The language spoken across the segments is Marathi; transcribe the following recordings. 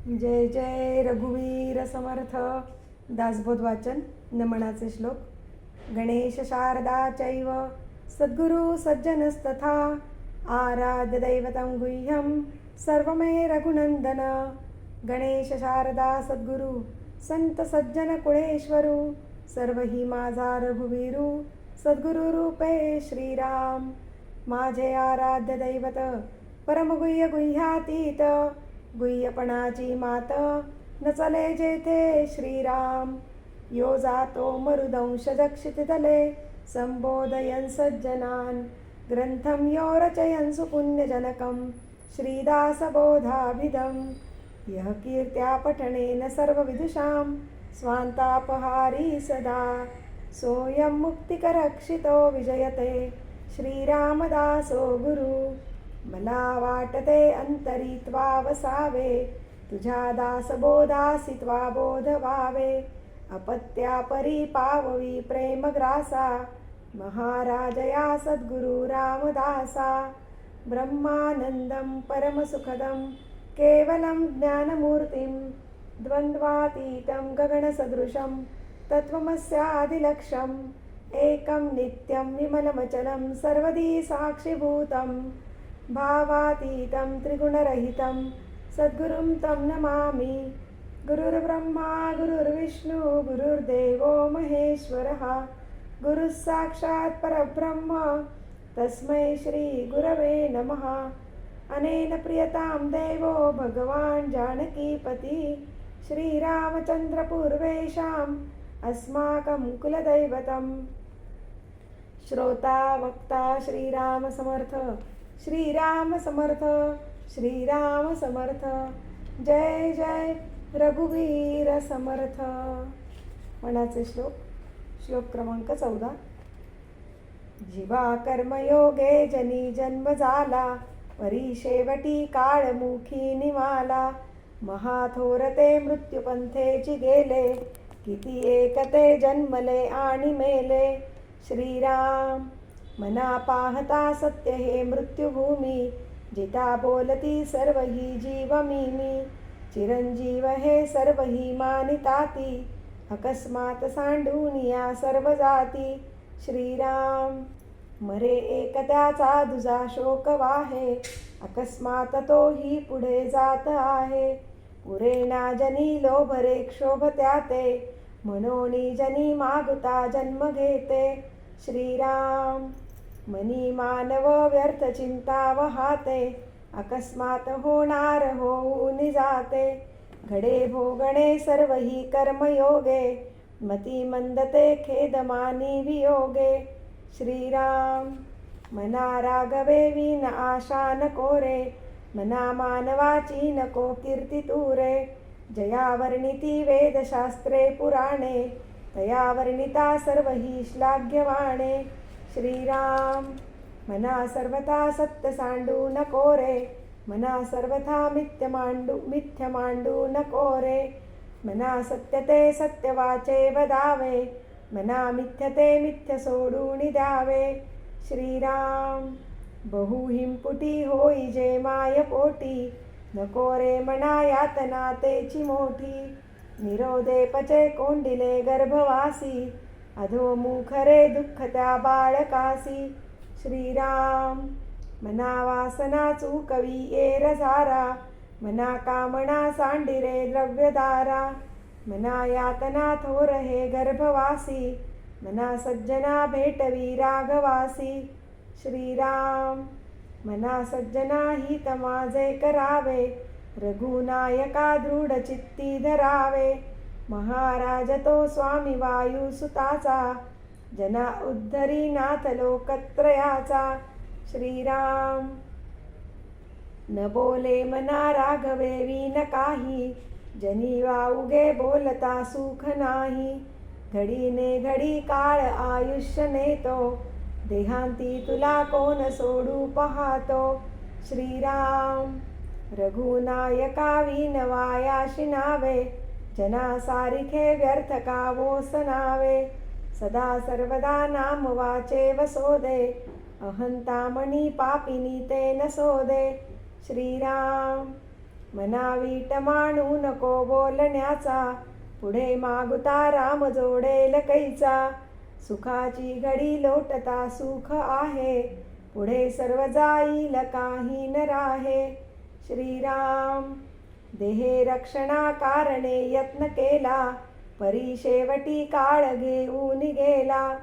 जय जय रघुवीर समर्थ दासबोध वाचन नमनाचे श्लोक. गणेश शारदा चैव सद्गुरु सज्जनस्तथा आराध्य दैवतं गुह्यं सर्वमे रघुनंदन गणेश शारदा सद्गुरु संत सज्जन कुळेश्वरू सर्व ही माझा रघुवीरू सद्गुरु रूपे श्रीराम. माझे आराध्य दैवत परमगुह्य गुह्यातीत गुह्यपणाची मात नचले जेथे श्रीराम। यो जातो मरुदंश दक्षितले संबोधयन् सज्जनान्। ग्रन्थं यो रचयन् सुपुण्यजनकं श्रीदासबोधाभिधं यः कीर्त्या पठनेन सर्वविदुषां स्वान्तापहारी सदा। सोऽयं मुक्तिकरक्षितो विजयते श्रीरामदासो गुरु। मला वाटते अंतरित्वा वसावे तुझ्या दासबोधासी त्वा बोध व्हावे. अपत्या परी पाववी प्रेमग्रासा महाराजया सद्गुरु रामदासा. ब्रह्मानन्दं परमसुखदं केवलं ज्ञानमूर्तिं द्वन्द्वातीतं गगनसदृशं तत्त्वमस्यादिलक्ष्यम् एकं नित्यं विमलमचलं सर्वदी साक्षिभूतं भावातीतं त्रिगुणरहितं सद्गुरुं तं नमामि। गुरुर्ब्रह्मा गुरुर्विष्णु गुरुर्देवो महेश्वरः। गुरुः साक्षात् परब्रह्म तस्मै श्रीगुरवे नमः। अनेन प्रियतां देवो भगवान् जानकीपति। श्रीरामचन्द्रपूर्वेषाम् अस्माकं कुलदैवतं श्रोता वक्ता श्रीरामसमर्थ। श्रीराम समर्थ श्रीराम समर्थ जय जय रघुवीर समर्थ. मनाचे श्लोक श्लोक क्रमांक चौदा. जीवा कर्मयोगे जनी जन्म झाला परी शेवटी काळमुखी निमाला महाथोरते मृत्युपंथेची गेले किती एकते जन्मले आणि मेले. श्रीराम मना पाहता सत्य हे मृत्युभूमी जिता बोलती सर्व ही जीव मी मी चिरंजीव हे सर्व ही मानिताती अकस्मात सांडूनिया सर्व जाती. श्रीराम मरे एक त्याचा दुजा शोक वाहे अकस्मात तोही पुढे जात आहे. पुरे ना जनी लोभरे क्षोभ त्याते मनोनी जनी मागुता जन्म घेते. श्रीराम। मनी मानव व्यर्थ चिंता वहाते अकस्मात होणार होऊन जाते. घडे भोगणे सर्व ही कर्मयोगे मती मंदते खेदमानी वियोगे. श्रीराम। मना राघवे विन आशा नको रे मना मानवाची नको कीर्ती जया वर्णिती वेदशास्त्रे पुराणे तया वर्णिता सर्व ही श्लाघ्यवाणे. श्रीराम मना सर्वथा सत्य सांडू नको रे. मना सर्वथा मिथ्य मांडू मिथ्य मांडू नको रे. मना सत्यते सत्यवाचे वदावे. मना मिथ्यते मिथ्य सोडून द्यावे श्रीराम बहु हिंपुटी होई जे माय पोटी. नको रे मना यातना तेची मोठी. निरोधे पचे कोंडिले गर्भवासी अधोमुखरे दुःख त्या बाळकासी. श्रीराम मना वासना चूकवी येर झारा मना कामना सांडिरे द्रव्यदारा. मना यातना थोर हे गर्भवासी मना सज्जना भेटवी राघवासी. श्रीराम मना सज्जना हित माझे करावे. रघुनायका दृढचित्ती धरावे महाराज तो स्वामी वायुसुताचा जना उद्धरी नाथ लोकत्रयाचा। श्रीराम। न बोले मना राघवे न काही। जनी वाउगे बोलता सुख नाही। घडीने घडी काळ आयुष्य नेतो। देहांती तुला कोण सोडू पाहतो। श्रीराम। रघुनायका विनवायाशी नावे जना सारिखे व्यर्थ का वोसनावे सदा सर्वदा नाम वाचे वसोदे अहंतामणी पापिनी ते नसोदे श्रीराम मनावीट मानू नको बोलण्याचा पुढे मागुता राम जोडेल कैचा। सुखाची घडी लोटता सुख आहे पुढे सर्व जाईल काही न राहे। श्रीराम। देहे रक्षणा कारणे यत्न केला परी शेवटी काळ घेऊन गेला.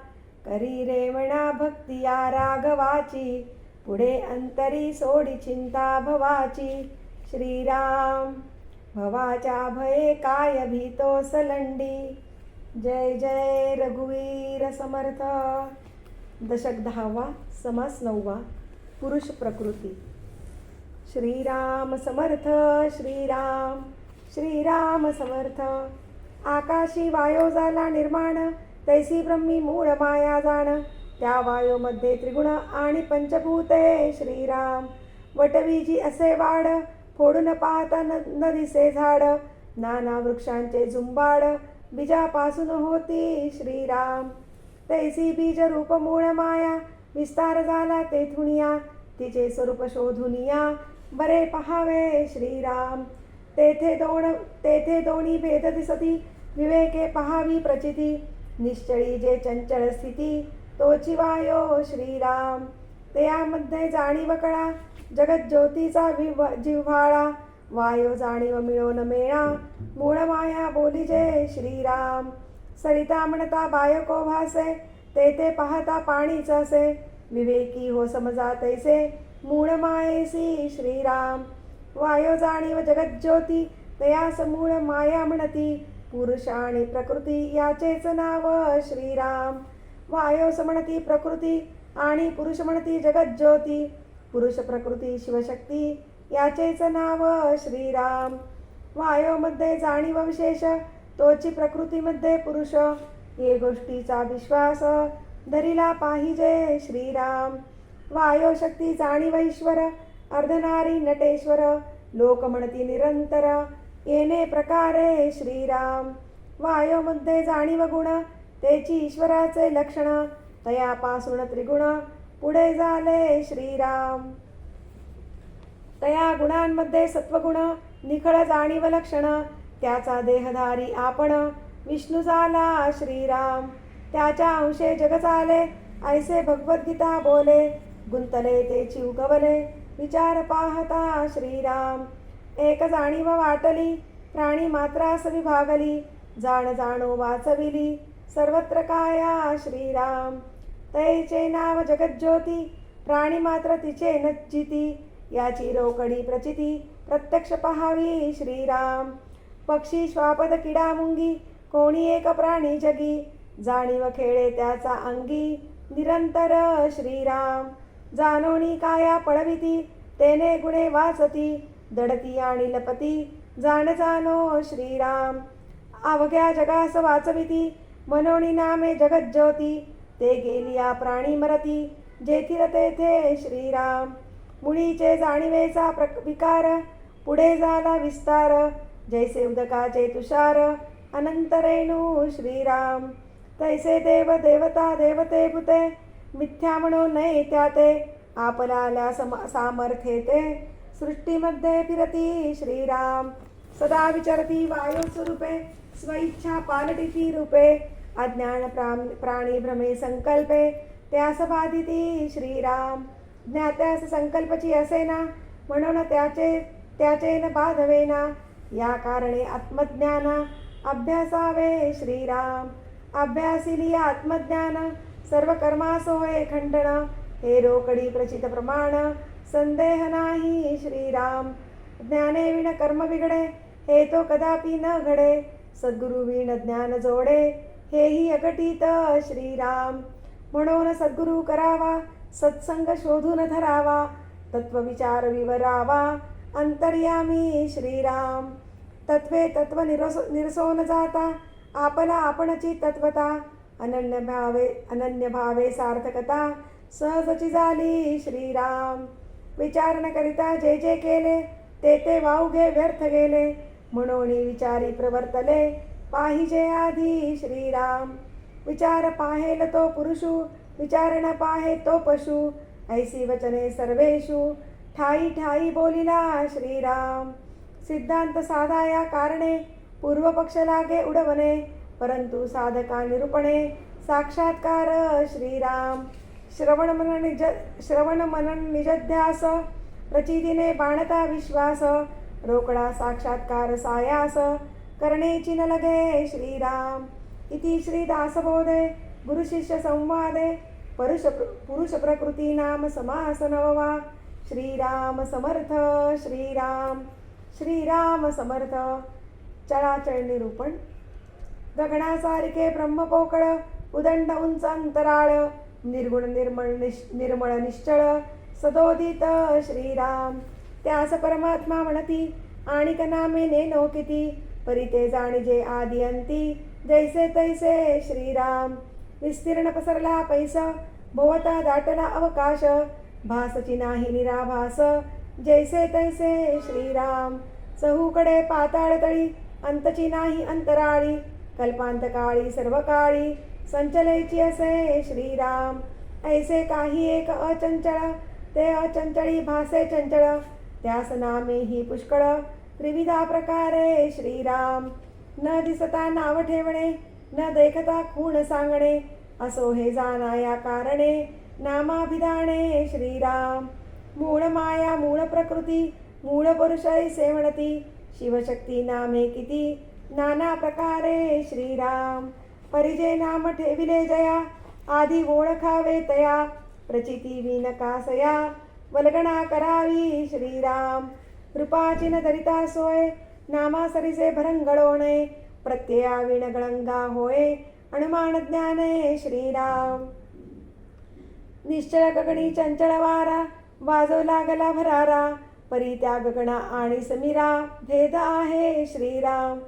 करी रेवणा भक्ती या राघवाची पुढे अंतरी सोडी चिंता भवाची. श्रीराम भवाच्या भये काय भीतो सलंडी? जय जय रघुवीर समर्थ। दशक दहावा समास नववा पुरुष प्रकृती. श्रीराम समर्थ श्रीराम श्रीराम समर्थ. आकाशी वायो झाला निर्माण तैसी ब्रह्मी मूळ माया जाण. त्या वायोमध्ये त्रिगुण आणि पंचभूते श्रीराम. वटवीजी असे वाड फोडून पाहता न न दिसे झाड. नाना वृक्षांचे झुंबाड बीजापासून होती श्रीराम. तैसी बीज रूप मूळ माया विस्तार झाला तेथुनिया तिचे स्वरूप शोधुनिया बरे पहावे श्रीराम। तेथे दोन तेथे दोन्ही भेद दिसती विवेके पहावी प्रचिती निश्चळी जे चंचल स्थिती तोची वायो श्रीराम। त्यामध्ये जाणीव कळा जगत ज्योतीचा विव जिव्हाळा वायो जाणीव मिळवून मेळा मूळ माया बोली जे श्रीराम। सरिता म्हणता बायको भासे तेथे पाहता पाणीच असे विवेकी हो समजा तैसे मूळ मायेसी श्रीराम। वायो जाणीव जगत दयास मूळ माया म्हणती। पुरुष आणि प्रकृती याचेच नाव श्रीराम। वायो म्हणती प्रकृती आणि पुरुष म्हणती जगत पुरुष प्रकृती शिवशक्ती याचेच नाव श्रीराम। वायोमध्ये जाणीव विशेष तोची प्रकृतीमध्ये पुरुष। ये गोष्टीचा विश्वास धरिला पाहिजे श्रीराम। वायोशक्ती जाणीवैश्वर जाणीव ईश्वर अर्धनारी नटेश्वर लोक म्हणती निरंतर। येणे प्रकारे श्रीराम। वायोमध्ये जाणीव गुण तेची ईश्वराचे लक्षण तयापासून त्रिगुण पुढे झाले श्रीराम। तया गुणांमध्ये सत्वगुण निखळ जाणीव लक्षण त्याचा देहधारी आपण विष्णू झाला श्रीराम। त्याच्या अंशे जग चाले ऐसे भगवद्गीता बोले गुंतले ते चिवकवले. विचार पाहता श्रीराम. एक जाणीव वाटली. प्राणी मात्रास विभागली. जाण जाणो वाचविली. सर्वत्र काया श्रीराम. तैचे नाव जगज्योती. प्राणी मात्र तिचे नज्जिती याची रोकडी प्रचिती. प्रत्यक्ष पहावी श्रीराम. पक्षी श्वापद किडा मुंगी कोणी एक प्राणी जगी. जाणीव खेळे त्याचा अंगी. निरंतर श्रीराम. जानोणी काया पळविती तेने गुणे वाचती दडती आणि लपती. जाण जाणो श्रीराम. अवघ्या जगास वाचविती मनोणी नामे जगज्योती ते गेलिया प्राणी मरती जेथील तेथे श्रीराम. मुळीचे जाणीवेचा प्र विकार पुढे झाला विस्तार. जैसे उदकाचे तुषार अनंत रेणू श्रीराम. तैसे देव देवता देवते भूते मिथ्या म्हणू नये त्या ते आपल्याला सम सामर्थ्ये ते सृष्टीमध्ये फिरती श्रीराम. सदा विचारती वायू स्वरूपे स्वइच्छा पालटिती रूपे. अज्ञान प्राम प्राणी भ्रमे संकल्पे. त्यास बाधिती श्रीराम. ज्ञात्यास संकल्पची असेना. म्हणून त्याचे त्याचे न बाधवेना. या कारणे आत्मज्ञान. अभ्यासावे श्रीराम. अभ्यासिली आत्मज्ञान. सर्व कर्मास होय खंडन. हे रोकडी प्रचित प्रमाण. संदेह नाही श्रीराम. ज्ञाने विण कर्म बिघडे. हे तो कदापि न घडे. सद्गुरु विण ज्ञान जोडे. हेही अघटित श्रीराम. म्हणून सद्गुरु करावा. सत्संग शोधून धरावा. तत्वविचार विवरावा. अंतर्यामी श्रीराम. तत्वे तत्व निरसो निरसोन जाता. आपला आपणची तत्वता अनन्य भावे अनन्य भावे सार्थकता सहजची झाली श्रीराम. विचारणकरिता करिता जे जे केले ते ते वावगे व्यर्थ गेले. म्हणून विचारी प्रवर्तले पाहिजे आधी श्रीराम. विचार पाहेल तो पुरुषू विचारण पाहे तो पशु. ऐसी वचने सर्वेषु ठाई ठाई बोलिला श्रीराम. सिद्धांत साधा या कारणे पूर्वपक्ष लागे उडवणे. परंतु साधका निरूपणे साक्षात्कार श्रीराम. श्रवण मनन निज श्रवण मनन निजध्यास प्रचिदिने बाणता विश्वास रोकडा साक्षात्कार सायास करणेची न लगे श्रीराम. इति श्रीदासबोधे गुरुशिष्य संवादे परुष पुरुष प्रकृती नाम समास नववा. श्रीराम समर्थ श्रीराम. श्रीराम समर्थ. चळाचळ निरूपण दगडासारखे ब्रह्मपोकळ उदंड उंच अंतराळ निर्गुण निर्मळ निश निर्मळ निश्चळ सदोदित श्रीराम. त्यास परमात्मा म्हणती आणि नामे नेनो किती परी ते जाणिजे आदि अंती. जैसे तैसे श्रीराम. विस्तीर्ण पसरला पैसा भोवता दाटला अवकाश. भासची नाही निराभास. जैसे तैसे श्रीराम. चहूकडे पाताळ तळी अंतची नाही अंतराळी. कल्पांतकाळी सर्व काळी संचलेची असे श्रीराम. ऐसे काही एक अचंचळ ते अचंचळी भासे चंचळ. त्यास नामे ही पुष्कळ त्रिविधा प्रकारे श्रीराम. न दिसता नाव ठेवणे न देखता खूण सांगणे असो हे जाना या कारणे नामाभिधाने श्रीराम. मूळ माया मूळ प्रकृती मूळ पुरुषै सेवणती शिवशक्ती नामे किती नाना प्रकारे श्रीराम. परिजे नाम ठेविले जया. आधी ओळखावे तया. प्रचिती विनकासया वल्गणा करावी श्रीराम. कृपाचिन दरिता सोय. नामा सरिसे भरंगळोणे प्रत्यया विणगळंगा होय. अनुमान ज्ञाने श्रीराम. निश्चळ गगणी चंचळ वारा. वाजो लागला भरारा. परी त्या गगणा आणि समीरा. भेद आहे श्रीराम.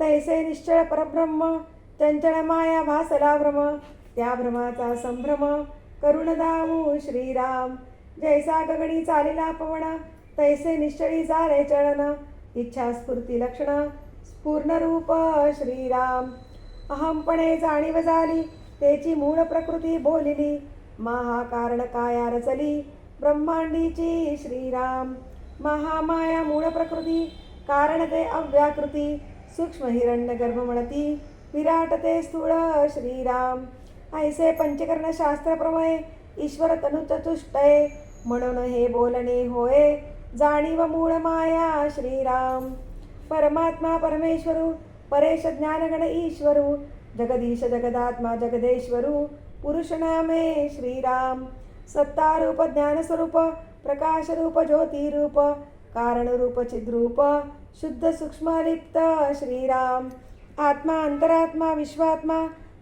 तैसे निश्चळ परब्रह्म चंचळ माया भासला भ्रम त्या भ्रमाचा संभ्रम करुण श्रीराम. जैसा गगणी चालिला पवन तैसे निश्चळी झाले चळन इच्छा स्फूर्ती लक्षण स्फूर्ण रूप श्रीराम. अहमपणे जाणीव झाली तेची मूळ प्रकृती बोलिली महाकारण काया रचली ब्रह्मांडीची श्रीराम. महामाया मूळ प्रकृती कारण ते अव्याकृती सूक्ष्म हिरण्य गर्भ म्हणती विराट ते स्थूळ श्रीराम. ऐसे पंचकर्ण शास्त्रप्रमय ईश्वर तनु चतुष्टय. म्हणून हे बोलणे होय. जाणीव मूळ माया श्रीराम. परमात्मा परमेश्वरू. परेश ज्ञानगण ईश्वरू. जगदीश जगदात्मा जगदेश्वरू. पुरुष नामे श्रीराम. सत्तारूप ज्ञानस्वरूप. प्रकाशरूप ज्योतिरूप. कारणरूप चिद्रूप. शुद्ध सूक्ष्मलिप्त श्रीराम. आत्मा अंतरात्मा विश्वात्मा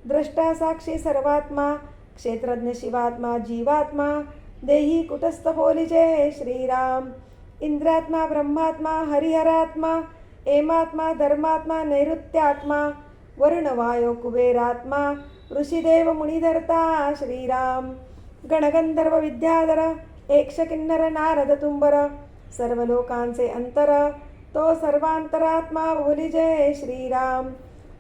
द्रष्टा साक्षी सर्वात्मा क्षेत्रज्ञ शिवात्मा जीवात्मा देही कुटस्थ बोलिजे श्रीराम. इंद्रात्मा ब्रह्मात्मा हरिहरात्मा एमात्मा धर्मात्मा नैऋत्यात्मा वर्णवायो कुबेरात्मा ऋषिदेव मुनिधर्ता श्रीराम. गणगंधर्व विद्याधर एकश किन्नर नारद तुंबर सर्व लोकांचे अंतर तो सर्वांतरात्मा बोलिजे श्रीराम.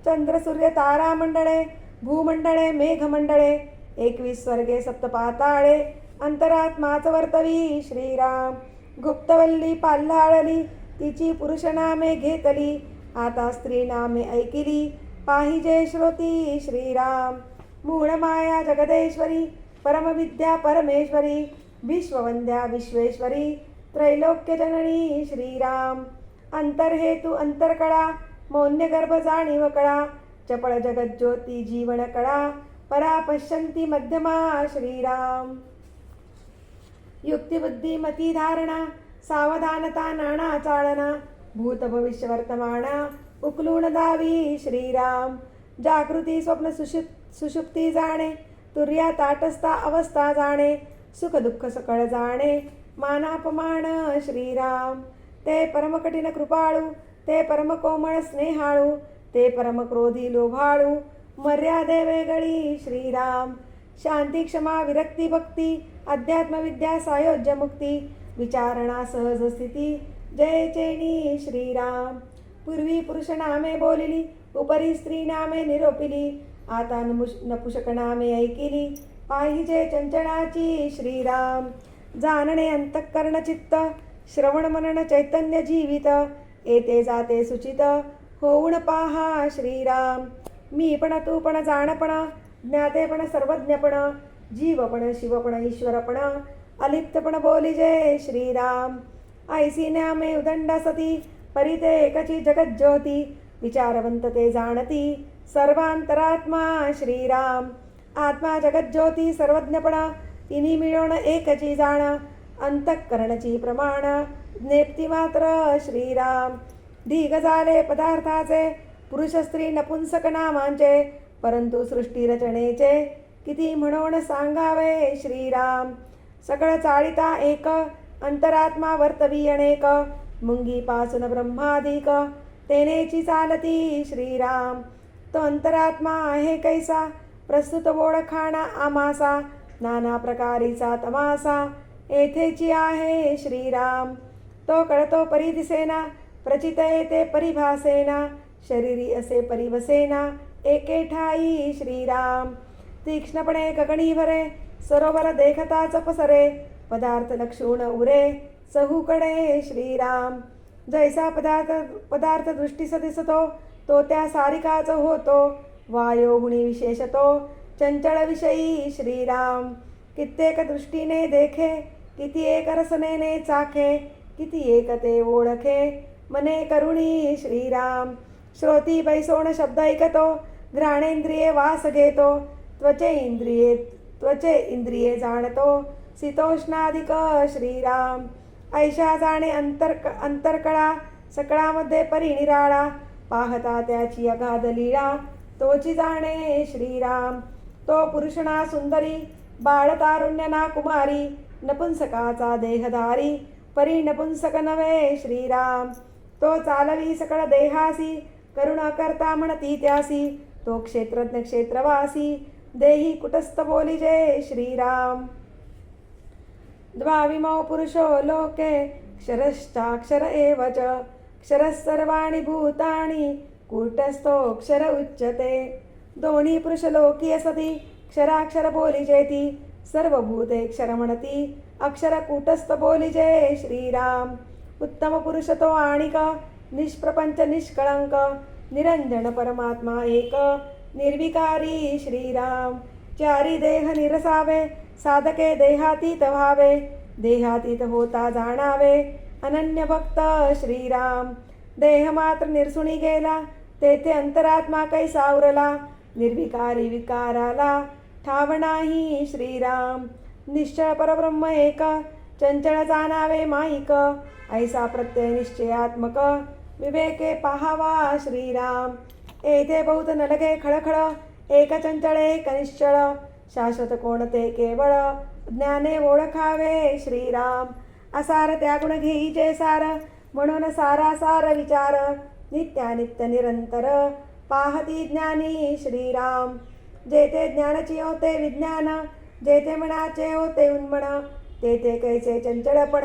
चंद्र सूर्य तारा मंडळे भूमंडळे मेघमंडळे एकवीस स्वर्गे सप्तपाताळे अंतरात्माच वर्तवी श्रीराम. गुप्तवल्ली पाल्हाळली तिची पुरुष नामे घेतली आता स्त्री नामे ऐकिली पाहिजे श्रोती श्रीराम. मूळ माया जगदेश्वरी परमविद्या परमेश्वरी विश्ववंद्या विश्वेश्वरी त्रैलोक्यजननी श्रीराम. अंतर्हेतू अंतरकळा मौन्यगर्भ जाणीव कळा चपळ जगज्योती जीवन कळा परा पश्यंती मध्यमा श्रीराम. युक्तिबुद्धी मती धारणा सावधानता नाणा चाळना भूत भविष्य वर्तमाना उकलून दावी श्रीराम. जागृती स्वप्न सुषु सुषुप्ती जाणे तुर्या ताटस्था अवस्था जाणे सुख दुःख सकळ जाणे मानापमान श्रीराम. ते परमकठीण कृपाळू ते परमकोमळ स्नेहाळू ते परमक्रोधी लोभाळू. मर्यादे वेगळी श्रीराम. शांती क्षमा विरक्ती भक्ती अध्यात्मविद्या सायोज्य मुक्ती विचारणा सहज स्थिती. जय चैनी श्रीराम. पूर्वी पुरुष नामे बोलिली उपरी स्त्री नामे निरोपिली. आता नमुष नपुषक नामे ऐकिली. पाहिजे चंचणाची श्रीराम. जाणणे अंतःकरण चित्त श्रवण मनन चैतन्य जीवित। येते जाते सुचित। होऊन पाहा श्रीराम। मी पण तू पण जाणपण ज्ञातेपण सर्वज्ञपण जीवपण शिवपण ईश्वरपण अलिप्तपण बोलिजे श्रीराम। ऐसी नामे उदंड सती परिते एकची जगज्योती विचारवंत ते जाणती सर्वांतरात्मा श्रीराम। आत्मा जगज्योती सर्वज्ञपण तिन्ही मिळवण एकची जाण। अंतःकरणची प्रमाण. ज्ञेप्ती मात्र श्रीराम. ढीग झाले पदार्थाचे पुरुष स्त्री नपुंसक नामांचे परंतु सृष्टी रचनेचे किती म्हणून सांगावे श्रीराम? सकळ चाळिता एक अंतरात्मा वर्तवी अनेक मुंगी पासून ब्रह्माधिक तेनेची चालती श्रीराम. तो अंतरात्मा आहे कैसा? प्रस्तुत ओळखाणा आमासा नाना प्रकारीचा तमासा येथेची आहे श्रीराम. तो कळतो परी दिसेना प्रचित येते परिभासेना शरीरी असे परिवसेना एके ठाई श्रीराम. तीक्ष्णपणे गगणी भरे सरोवर देखता पसरे पदार्थ लक्षून उरे सहूकडे श्रीराम. जैसा पदार्थ पदार्थ दृष्टीस दिसतो तो त्या सारिकाच होतो. वायोगुणी विशेषतो चंचळ विषयी श्रीराम. कित्येक दृष्टीने देखे किती एक रसनेने चाखे किती एक ते ओळखे. मने करुणी श्रीराम श्रोती बैसोण शब्द ऐकतो घ्राणेंद्रिये वास घेतो त्वचे इंद्रिये त्वचे इंद्रिये जाणतो. शीतोष्णाधिक श्रीराम ऐशा जाणे अंतर अंतरकळा सकळामध्ये परिनिराळा पाहता त्याची अगाध लीळा. तोची जाणे श्रीराम तो पुरुषणा सुंदरी बाळ तारुण्यना कुमारी नपुंसकाचा देहधारी परी नपुंसक नवे श्रीराम. तो चालवी सकळ देहासी करुणा करता म्हणती त्यासी. तो क्षेत्रज्ञ क्षेत्रवासी देही कुटस्थ बोलिजे श्रीराम. द्वाविमौ पुरुषो लोके क्षरश्चाक्षर एव च क्षरः सर्वाणि भूतानि कूटस्थोऽक्षर उच्यते. दोन्ही पुरुष लोकी क्षराक्षर बोलिजेती सर्वभूते क्षर म्हणती अक्षर कूटस्थ बोलिजे श्रीराम। उत्तम पुरुष तो आणिक निष्प्रपंच निष्कळंक निरंजन परमात्मा एक। निर्विकारी श्रीराम। चारी देह निरसावे साधके देहातीत व्हावे। देहातीत होता जाणावे अनन्य भक्त श्रीराम। देह मात्र निरसुणी गेला तेथे अंतरात्मा कैसा उरला निर्विकारी विकाराला ठाव नाही श्रीराम. निश्चळ परब्रह्म एक. चंचळ जाणावे माईक. ऐसा प्रत्यय निश्चयात्मक विवेके पाहावा श्रीराम. येथे बहुत नलगे खळखळ. एक चंचळ एक निश्चळ शाश्वत कोणते केवळ? ज्ञाने ओळखावे श्रीराम. असार त्या गुण घेईचे सार. म्हणून सारा सार विचार. नित्यानित्य निरंतर. पाहती ज्ञानी श्रीराम. जेथे ज्ञानाची होते विज्ञान जेथे मनाचे होते उन्मण तेथे कैसे चंचळपण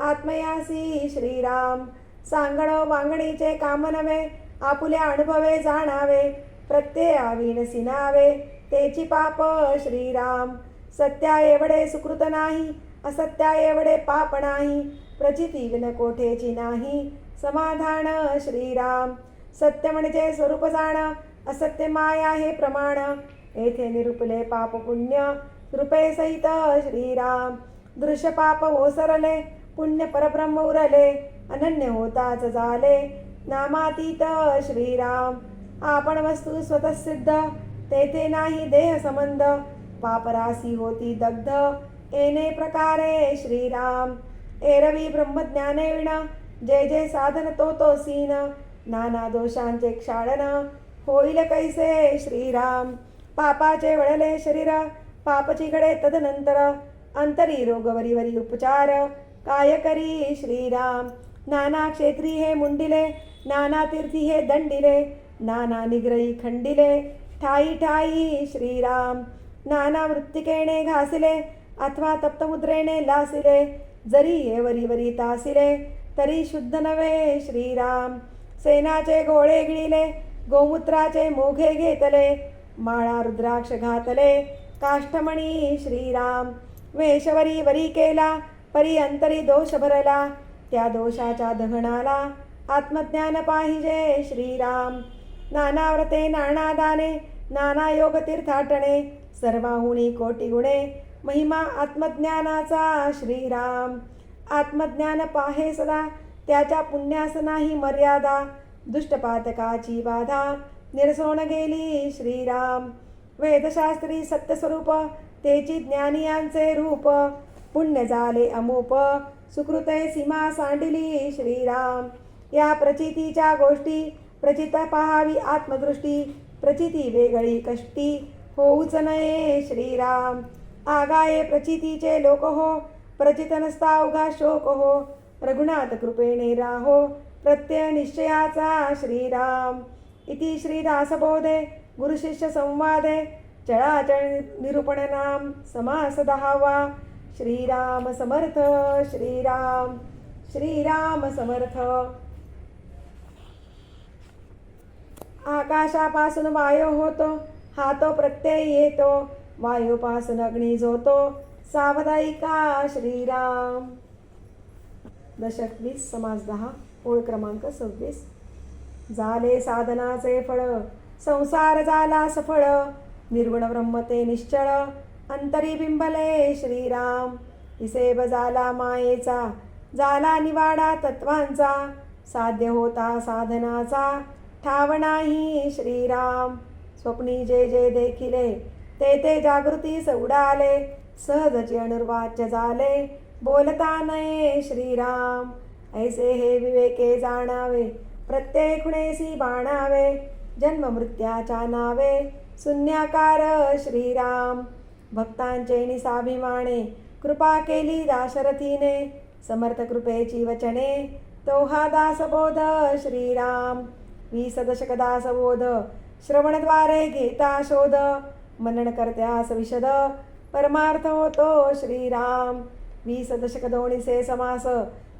आत्मयासी श्रीराम. सांगण वांगणीचे काम नव्हे आपुल्या अनुभवे जाणावे प्रत्ययावीन सिनावे तेची पाप श्रीराम. सत्या एवढे सुकृत नाही असत्या एवढे पाप नाही प्रचिती विन कोठेची नाही समाधान श्रीराम. सत्य म्हणजे स्वरूप जाण असत्य माया हे प्रमाण. येथे निरुपले पाप पुण्य रूपे सहित श्रीराम. दृश्य पाप ओसरले. पुण्य परब्रह्म उरले. अनन्य होताच झाले नामातीत श्रीराम. आपण वस्तू स्वतः सिद्ध तेथे नाही देह संबंध. पापरासी होती दग्ध. येणे प्रकारे श्रीराम. एरवी ब्रह्मज्ञाने विण जे जे साधन तो तो सीन. नाना दोषांचे क्षाळन होईल कैसे श्रीराम? पापाचे वळले शरीर पापचीकडे तदनंतर. अंतरी रोगवरीवरी उपचार. काय करी श्रीराम? नाना क्षेत्री हे मुंडिले नाना तीर्थी हे दंडिले नाना निग्रही खंडिले. ठाई ठाई श्रीराम. नाना वृत्तिकेने घासिले अथवा तप्तमुद्रेने लासिले. जरी ये वरी वरी तासिले तरी शुद्ध नव्हे श्रीराम. सेनाचे घोळे गिळिले गोमूत्राचे मोघे घेतले माळा रुद्राक्ष घातले. काष्टमणी श्रीराम वेशवरी वरी केला परी अंतरी दोष भरला. त्या दोषाच्या दहनाला आत्मज्ञान पाहिजे श्रीराम. नाना व्रते नाना दाने नाना योग तीर्थाटणे सर्वाहुणी कोटी गुणे महिमा आत्मज्ञानाचा श्रीराम. आत्मज्ञान पाहे सदा त्याच्या पुण्यास नाही मर्यादा. दुष्टपातकाची बाधा निरसोन गेली श्रीराम. वेदशास्त्री सत्यस्वरूप तेची ज्ञानियांचे रूप. पुण्य झाले अमूप सुकृते सीमा सांडिली श्रीराम. या प्रचितीच्या गोष्टी प्रचित पहावी आत्मदृष्टी प्रचिती वेगळी कष्टी. होऊच नये श्रीराम. आगाये प्रचितीचे लोक हो प्रचित नसता उगा शोक हो. रघुनाथ कृपेने राहो प्रत्यय निश्चयाचा श्रीराम. इति श्रीदासबोधे गुरुशिष्य संवादे चळाचळ निरूपण नाम समास दहावा श्रीराम समर्थ श्रीराम श्रीराम समर्थ. आकाशापासून वायू होतो हा तो प्रत्यय येतो. वायूपासून अग्नी जोतो सावधायिका श्रीराम. दशक वीस समास दहा. ओळ क्रमांक सव्वीस. झाले साधनाचे फळ संसार झाला सफळ निर्गुण ब्रह्मते निश्चळ अंतरी बिंबले श्रीराम. हिसेब झाला मायेचा झाला निवाडा तत्वांचा. साध्य होता साधनाचा ठाव नाही श्रीराम. स्वप्नी जे जे देखिले ते ते जागृती उडाले सहजचे अनुर्वाच्य झाले बोलता नये श्रीराम. ऐसे हे विवेके जाणावे प्रत्येक खुणेसी बाणावे जन्म मृत्याच्या नावे शून्याकार श्रीराम. भक्तांचे निसाभिमाने कृपा केली दाशरथीने समर्थ कृपेची वचने तोहा दासबोध श्रीराम. वीस दशक दासबोध श्रवणद्वारे घेता शोध मनन करत्यास विशद परमार्थ होतो श्रीराम. वीस दशक दोणीसे समास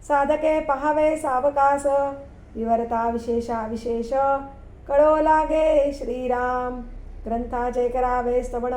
साधके पहावे सावकास विवरता विशेषा विशेष. कळो लागे श्रीराम ग्रंथाचे करावे स्तवण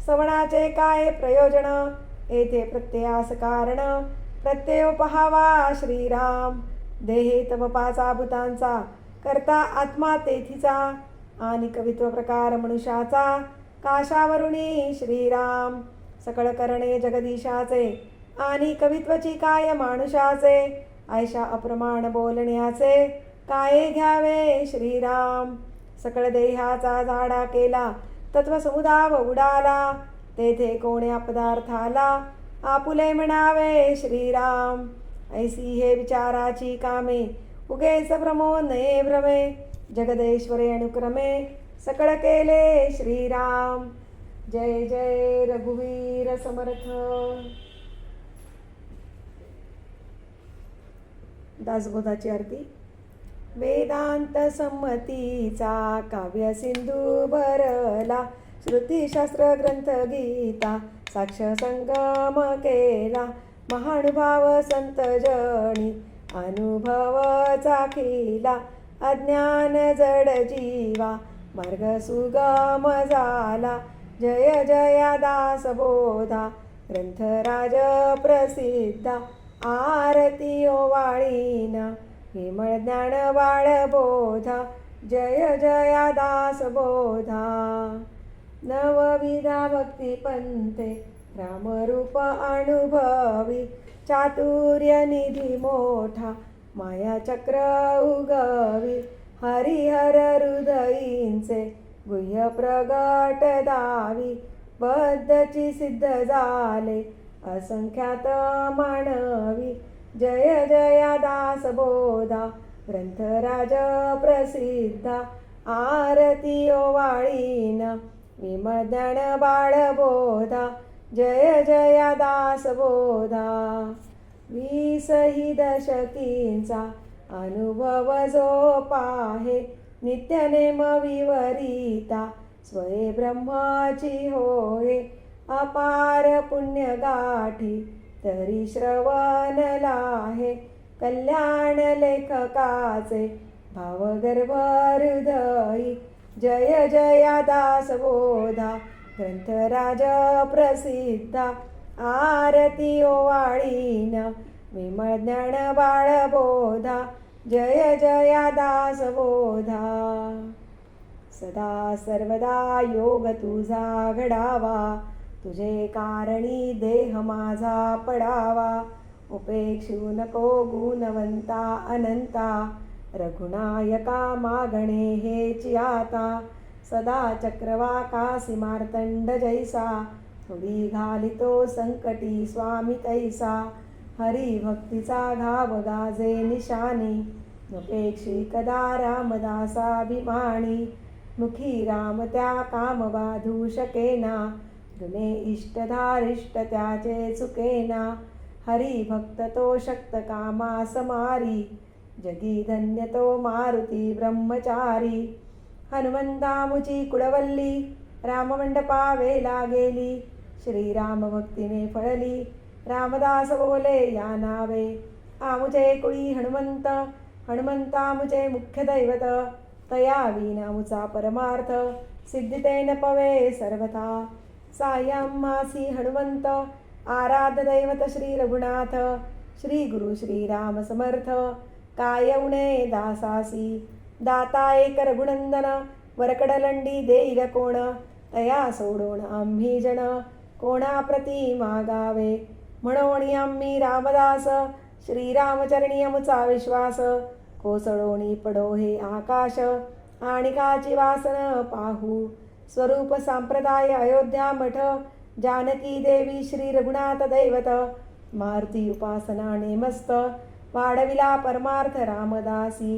स्तवणाचे काय प्रयोजन? येथे प्रत्ययास कारण प्रत्यय पहावा श्रीराम. देहे तव भूतांचा करता आत्मा तेथीचा. आणि कवित्व प्रकार मनुष्याचा काशावरुणी श्रीराम. सकळ करणे जगदीशाचे आणि कवित्वची काय माणुषाचे ऐशा अप्रमाण बोलण्याचे. काय घ्यावे श्रीराम? सकळ देहाचा झाडा केला तत्व समुदाव उडाला. तेथे कोण्या पदार्थाला? आपुले म्हणावे श्रीराम. ऐसी हे विचाराची कामे. उगेच भ्रमो नये भ्रमे. जगदेश्वरे अनुक्रमे. सकळ केले श्रीराम. जय जय रघुवीर समर्थ. दासबोधाची आरती. वेदांत संमतीचा काव्य सिंधू भरला. श्रुतीशास्त्र ग्रंथ गीता साक्ष संगम केला. महानुभाव संत जणी अनुभव चाखिला. अज्ञान जड जीवा मार्ग सुगम झाला. जय जया दास बोधा ग्रंथराज प्रसिद्धा. आरती ओवाळीन विमळ ज्ञान बाळ बोधा जय जया दास बोधा. नवविधा भक्ती पंथे रामरूप अनुभवी चातुर्य निधी मोठा माया चक्र उगवी हरिहर हृदयींचे गुह्य प्रगट दावी बद्धची सिद्ध झाले असंख्यात मानवी. जय जया दास बोधा. ग्रंथराज प्रसिद्धा. आरती ओवाळीन. विमदन बाळ बोधा. जय जया दास बोधा. वीसही दशकींचा अनुभव जो पाहे नित्यनेम विवरिता. स्वय ब्रह्माची होय. अपार पुण्य गाठी तरी श्रवण लाहे. कल्याण लेखकाचे भावगर्भ हृदयी जय जया दास बोधा ग्रंथराज प्रसिद्धा. आरती ओवाळीन विमळ ज्ञान बाळ बोधा. जय जया दासबोधा सदा सर्वदा योग तुझा घडावा. तुझे कारणी देह माझा पडावा. उपेक्षू नको गुणवंता अनंता. रघुनायका मागणे हे चियाता. सदा चक्रवाकासी मार्तंड जैसा. थोडी घालितो संकटी स्वामी तैसा. हरी भक्तीचा घाव गाजे निशानी. अपेक्षी कदा रामदासाभिमानी. मुखी राम त्या काम बाधू शकेना. गुणे इष्टधारिष्ट त्याचे चुकेना हरी भक्त तो शक्त कामा समारी। जगी धन्य तो मारुती ब्रह्मचारी। हनुमंतामुची कुडवल्ली राममंडपा वेला गेली श्रीराम भक्तीने फळली। रामदास बोले या नावे। आमुचे कुळी हनुमंत। हनुमंता मुचे मुख्य दैवत। तया विनामुचा परमार्थ। सिद्धितेन पवे सर्वथा। सायं मासि हनुमंत आराधदैवत श्रीरघुनाथ श्री रघुनाथ। श्री गुरु श्रीराम समर्थ। काय उणे दासासी। दाता एक रघुनंदन वरकडलंडी देईल कोण। तया सोडून आम्ही जण। कोणाप्रती मागावे। म्हणून आम्ही रामदास। श्रीरामचरणीयमुचा विश्वास। कोसळोणी पडो हे आकाश। आणि काची वासन पाहू। स्वरूप संप्रदाय अयोध्या मठ जानकी देवी श्री रघुनाथ दैवत मारुती उपासना नेमस्त वाढविला परमार्थ रामदासी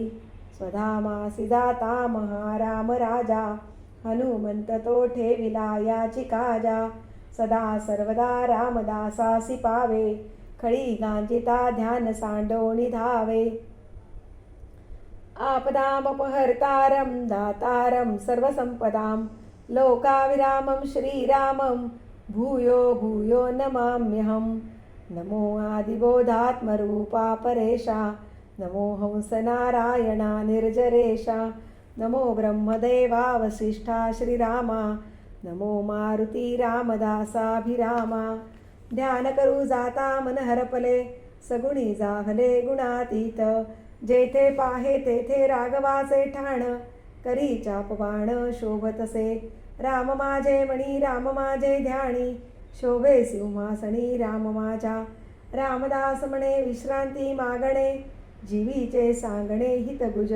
स्वधामा सिदाता महाराम राजा हनुमंत तो ठेविला याची काजा सदा सर्वदा रामदासासी पावे खळी गांजिता ध्यान सांडोणी धावे. आपदामपहर्तारं दातारं सर्वसम्पदाम् लोकाविरामं श्रीरामं भूयो भूयो नमाम्यहं। नमो आदिबोधात्मरूपा परेशा नमो हंसनारायणा निर्जरेशा नमो ब्रह्मदेवावसिष्ठा श्रीरामा नमो मारुती रामदासाभिरामा। ध्यान करू जाता मनहरपले सगुणी जाहले गुणातीत। जेथे पाहे तेथे राघवाचे ठाण करी चापवाण शोभतसे राम माझे मणी राम माझे ध्यानी. शोभे सिंहासणी राम माझ्या. रामदास म्हणे विश्रांती मागणे. जीवीचे सांगणे हितगुज.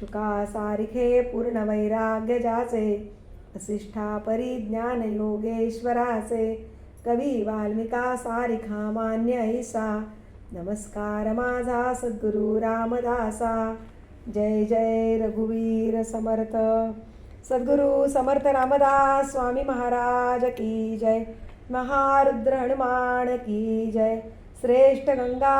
शुका सारिखे पूर्ण वैराग्य जाचे. वसिष्ठा परिज्ञान योगेश्वराचे. कवी वाल्मिका सारिखा मान्य ऐसा. नमस्कार माझा सद्गुरु रामदासा. जय जय रघुवीर समर्थ। सद्गुरु समर्थ रामदास स्वामी महाराज की जय। महारुद्र हनुमान की जय। श्रेष्ठ गंगा